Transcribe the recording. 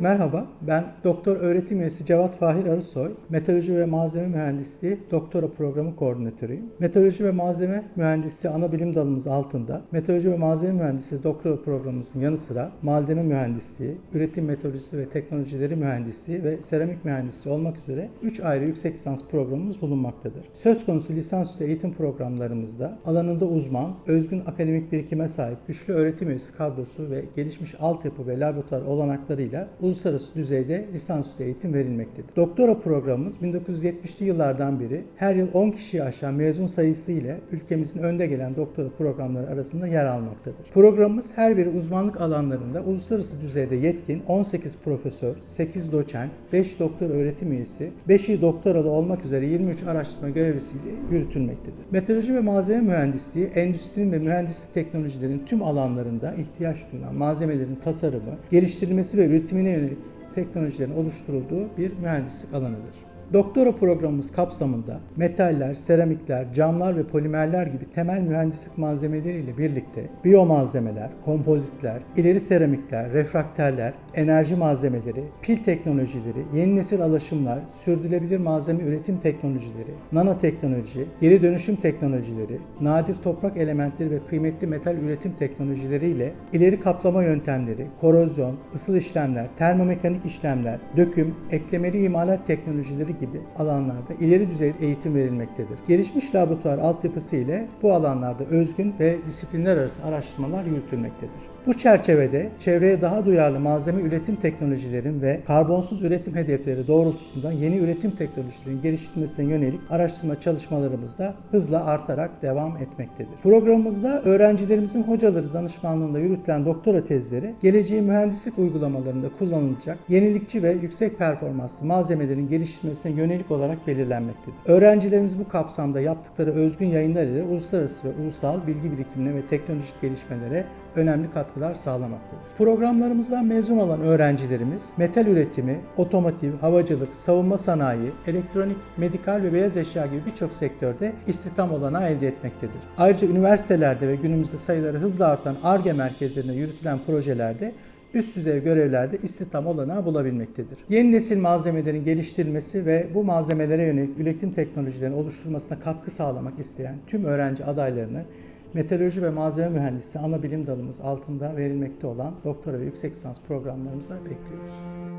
Merhaba, ben Doktor Öğretim Üyesi Cevat Fahir Arısoy, Meteoroloji ve Malzeme Mühendisliği Doktora Programı Koordinatörüyüm. Meteoroloji ve Malzeme Mühendisliği ana bilim dalımız altında, Meteoroloji ve Malzeme Mühendisliği Doktora Programımızın yanı sıra Malzeme Mühendisliği, Üretim Meteorolojisi ve Teknolojileri Mühendisliği ve Seramik Mühendisliği olmak üzere 3 ayrı yüksek lisans programımız bulunmaktadır. Söz konusu lisansüstü eğitim programlarımızda alanında uzman, özgün akademik birikime sahip güçlü öğretim üyesi kadrosu ve gelişmiş altyapı ve laboratuvar olanaklarıyla uluslararası düzeyde lisansüstü eğitim verilmektedir. Doktora programımız 1970'li yıllardan beri her yıl 10 kişiyi aşan mezun sayısı ile ülkemizin önde gelen doktora programları arasında yer almaktadır. Programımız her bir uzmanlık alanlarında uluslararası düzeyde yetkin 18 profesör, 8 doçent, 5 doktor öğretim üyesi, 5'i doktoralı olmak üzere 23 araştırma görevlisiyle yürütülmektedir. Meteoroloji ve malzeme mühendisliği, endüstrinin ve mühendislik teknolojilerin tüm alanlarında ihtiyaç duyulan malzemelerin tasarımı, geliştirilmesi ve üretimine yönelik teknolojilerin oluşturulduğu bir mühendislik alanıdır. Doktora programımız kapsamında metaller, seramikler, camlar ve polimerler gibi temel mühendislik malzemeleriyle birlikte biyomalzemeler, kompozitler, ileri seramikler, refrakterler, enerji malzemeleri, pil teknolojileri, yeni nesil alaşımlar, sürdürülebilir malzeme üretim teknolojileri, nanoteknoloji, geri dönüşüm teknolojileri, nadir toprak elementleri ve kıymetli metal üretim teknolojileriyle ileri kaplama yöntemleri, korozyon, ısıl işlemler, termomekanik işlemler, döküm, eklemeli imalat teknolojileri gibi alanlarda ileri düzey eğitim verilmektedir. Gelişmiş laboratuvar altyapısı ile bu alanlarda özgün ve disiplinler arası araştırmalar yürütülmektedir. Bu çerçevede çevreye daha duyarlı malzeme üretim teknolojilerin ve karbonsuz üretim hedefleri doğrultusunda yeni üretim teknolojilerinin geliştirilmesine yönelik araştırma çalışmalarımız da hızla artarak devam etmektedir. Programımızda öğrencilerimizin hocaları danışmanlığında yürütülen doktora tezleri geleceğin mühendislik uygulamalarında kullanılacak yenilikçi ve yüksek performanslı malzemelerin geliştirilmesine yönelik olarak belirlenmektedir. Öğrencilerimiz bu kapsamda yaptıkları özgün yayınlar ile uluslararası ve ulusal bilgi birikimine ve teknolojik gelişmelere önemli katkılar sağlamaktadır. Programlarımızdan mezun olan öğrencilerimiz metal üretimi, otomotiv, havacılık, savunma sanayi, elektronik, medikal ve beyaz eşya gibi birçok sektörde istihdam olanağı elde etmektedir. Ayrıca üniversitelerde ve günümüzde sayıları hızla artan ARGE merkezlerinde yürütülen projelerde üst düzey görevlerde istihdam olanağı bulabilmektedir. Yeni nesil malzemelerin geliştirilmesi ve bu malzemelere yönelik üretim teknolojilerinin oluşturulmasına katkı sağlamak isteyen tüm öğrenci adaylarını Meteoroloji ve Malzeme Mühendisliği ana bilim dalımız altında verilmekte olan doktora ve yüksek lisans programlarımıza bekliyoruz.